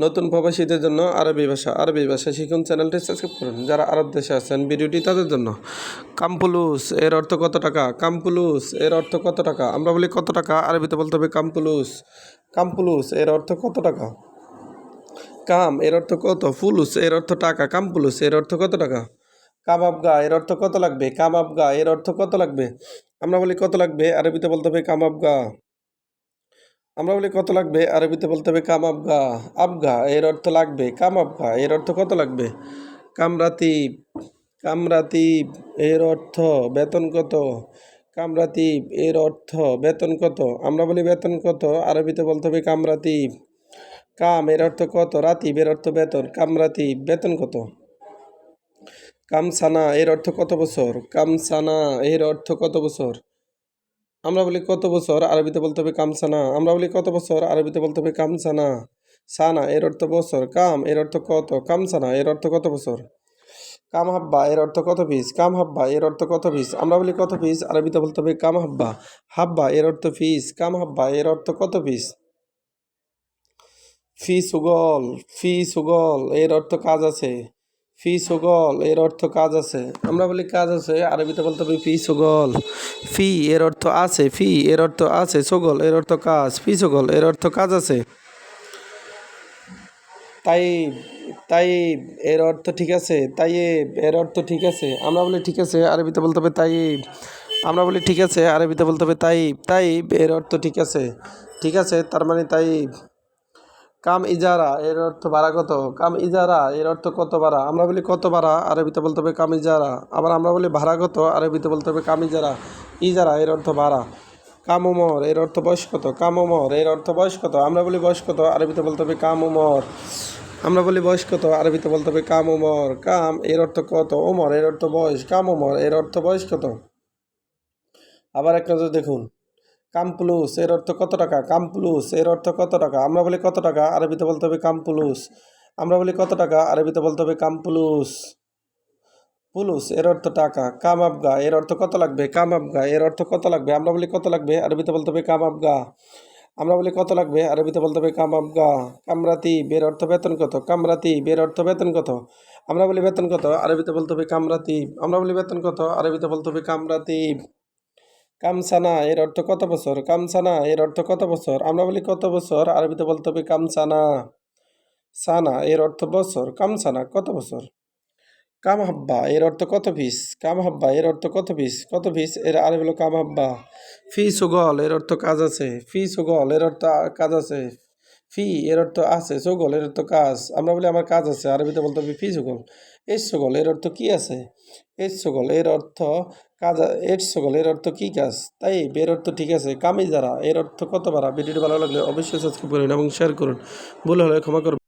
নতুন প্রবাসীদের জন্য আরবি ভাষা আরবি ভাষা শিখুন, চ্যানেলটি সাবস্ক্রাইব করুন। যারা আরব দেশে আছেন, ভিডিওটি তাদের জন্য। কামপুলুস, এর অর্থ কত টাকা? কামপুলুস, এর অর্থ কত টাকা? আমরা বলি কত টাকা, আরবিতে বলতে হবে কামপুলুস। কামপুলুস, এর অর্থ কত টাকা? কাম, এর অর্থ কত? ফুলুস, এর অর্থ টাকা। কামপুলুস, এর অর্থ কত টাকা? কাবাবগা এর অর্থ কত লাগবে? কাবাবগা এর অর্থ কত লাগবে? আমরা বলি কত লাগবে? আরবিতে বলতে হবে কামাবগা আমরা বলি, কত লাগবে? আরবিতে বলতে হবে, কাম আবগা। আবগা, এর অর্থ লাগবে, কাম আবগা। এর অর্থ কত লাগবে? কামরাতিব কামরাতিব এর অর্থ বেতন কত? কামরাতিব এর অর্থ বেতন কত? আমরা বলি, বেতন কত? আরবিতে বলতে হবে কামরাতিব কাম, এর অর্থ কত? রাতিব, এর অর্থ বেতন। কামরাতিব বেতন কত? কামসানা এর অর্থ কত বছর? কামসানা এর অর্থ কত বছর? আমরা বলি, কত বছর আরবিতে বলতে হবে কামসানা? আমরা বলি, কত বছর আরবিতে বলতে হবে কামসানা? সানা, এর অর্থ বছর। কাম, এর অর্থ কত? কামসানা, এর অর্থ কত বছর? কাম হাব্বা এর অর্থ কত পিস? কাম হাব্বা এর অর্থ কত পিস? আমরা বলি, কত পিস? আরবিতে বলতে হবে কাম হাব্বা হাব্বা এর অর্থ ফিস। কাম হাব্বা এর অর্থ কত পিস? ফি সুগল ফি সুগল এর অর্থ কাজ আছে। ফি সুগল, এর অর্থ কাজ আছে। আমরা বলি কাজ আছে, আরবিতে বলতে হবে ফি সুগল। ফি, এর অর্থ আছে, ফি, এর অর্থ আছে, সুগল, এর অর্থ কাজ। ফি সুগল, এর অর্থ কাজ আছে। তাই তাই এর অর্থ ঠিক আছে। তাই এর অর্থ ঠিক আছে। আমরা বলি ঠিক আছে, আরবিতে বলতে হবে তাই আমরা বলি ঠিক আছে, আরবিতে বলতে হবে তাই তাই এর অর্থ ঠিক আছে। ঠিক আছে, তার মানে তাই কাম ইজারা, এর অর্থ ভাড়া কত? কাম ইজারা, এর অর্থ কত ভাড়া? আমরা বলি কত ভাড়া, আরবিতে বলতে হবে কাম ইজারা। আবার আমরা বলি ভাড়া কত, আরবিতে বলতে হবে কাম ইজারা। ইজারা, এর অর্থ ভাড়া। কাম উমর, এর অর্থ বয়স কত? কাম উমর, এর অর্থ বয়স কত? আমরা বলি বয়স কত, আরবিতে বলতে হবে কাম উমর। আমরা বলি বয়স কত, আরবিতে বলতে হবে কাম উমর। কাম, এর অর্থ কত? ওমর এর অর্থ বয়স। কাম উমর, এর অর্থ বয়স কত? আবার এক নজর দেখুন। কামপ্লুস, এর অর্থ কত টাকা? কামপ্লুস, এর অর্থ কত টাকা? আমরা বলি কত টাকা? আরবিতে বলতে হবে কামপ্লুস। আমরা বলি কত টাকা? আরবিতে বলতে হবে কামপ্লুস। পুলুস, এর অর্থ টাকা। কাম আবগা এর অর্থ কত লাগবে? কাম আবগা এর অর্থ কত লাগবে? আমরা বলি কত লাগবে? আরবিতে বলতে হবে কাম আবগা আমরা বলি কত লাগবে? আরবিতে বলতে হবে কাম আবগা কামরাতি বের অর্থ বেতন কত? কামরাতি বের অর্থ বেতন কত? আমরা বলি বেতন কত? আরবিতে বলতে হবে কামরাতি। আমরা বলি বেতন কত? আরবিতে বলতে হবে কামরাতি। কামসানা এর অর্থ কত বছর? কামসানা এর অর্থ কত বছর? আমরা বলি কত বছর, আরবিতে বলতে হবে কামসানা সানা, এর অর্থ বছর। কামসানা কত বছর? কাম হাব্বা এর অর্থ কত পিস? কাম হাব্বা এর অর্থ কত পিস? কত পিস? এর আর হলো কাম হাব্বা ফি সুগল, এর অর্থ কাজ আছে। ফি সুগল, এর অর্থ কাজ আছে। ফি, এর অর্থ আছে সুগল, এর অর্থ কাজ। আমরা বলি আমার কাজ আছে, আরবিতে বলতে হবে ফি সুগল। এস সুগল, এর অর্থ কি আছে? এস সুগল, এর অর্থ কাজ এর সুগল, এর অর্থ কি কাজ? তাই, এর অর্থ ঠিক আছে। কামি যারা, এর অর্থ কত বারা ভিডিওটি ভালো লাগলে অবশ্যই সাবস্ক্রাইব করুন এবং শেয়ার করুন। ভুল হলে ক্ষমা করুন